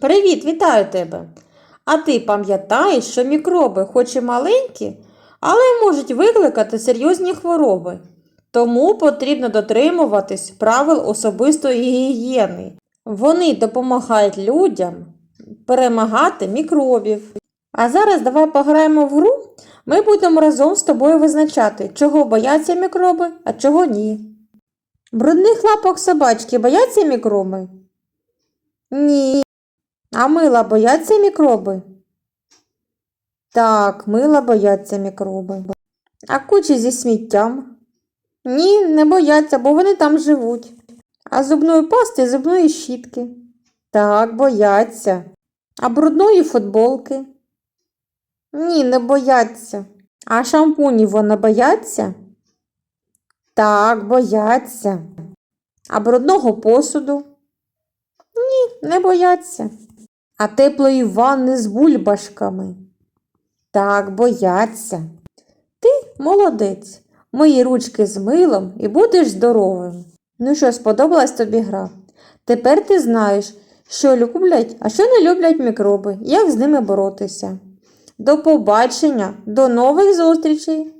Привіт, вітаю тебе! А ти пам'ятаєш, що мікроби хоч і маленькі, але можуть викликати серйозні хвороби. Тому потрібно дотримуватись правил особистої гігієни. Вони допомагають людям перемагати мікробів. А зараз давай пограємо в гру. Ми будемо разом з тобою визначати, чого бояться мікроби, а чого ні. Брудних лапок собачки бояться мікроби? Ні. А мила бояться мікроби? Так, мила бояться мікроби. А кучі зі сміттям? Ні, не бояться, бо вони там живуть. А зубної пасти зубної щітки? Так, бояться. А брудної футболки? Ні, не бояться. А шампунів вони бояться? Так, бояться. А брудного посуду? Ні, не бояться. А теплої ванни з бульбашками? Так, бояться. Ти молодець. Мої ручки з милом і будеш здоровим. Ну що, сподобалась тобі гра? Тепер ти знаєш, що люблять, а що не люблять мікроби, як з ними боротися. До побачення, до нових зустрічей!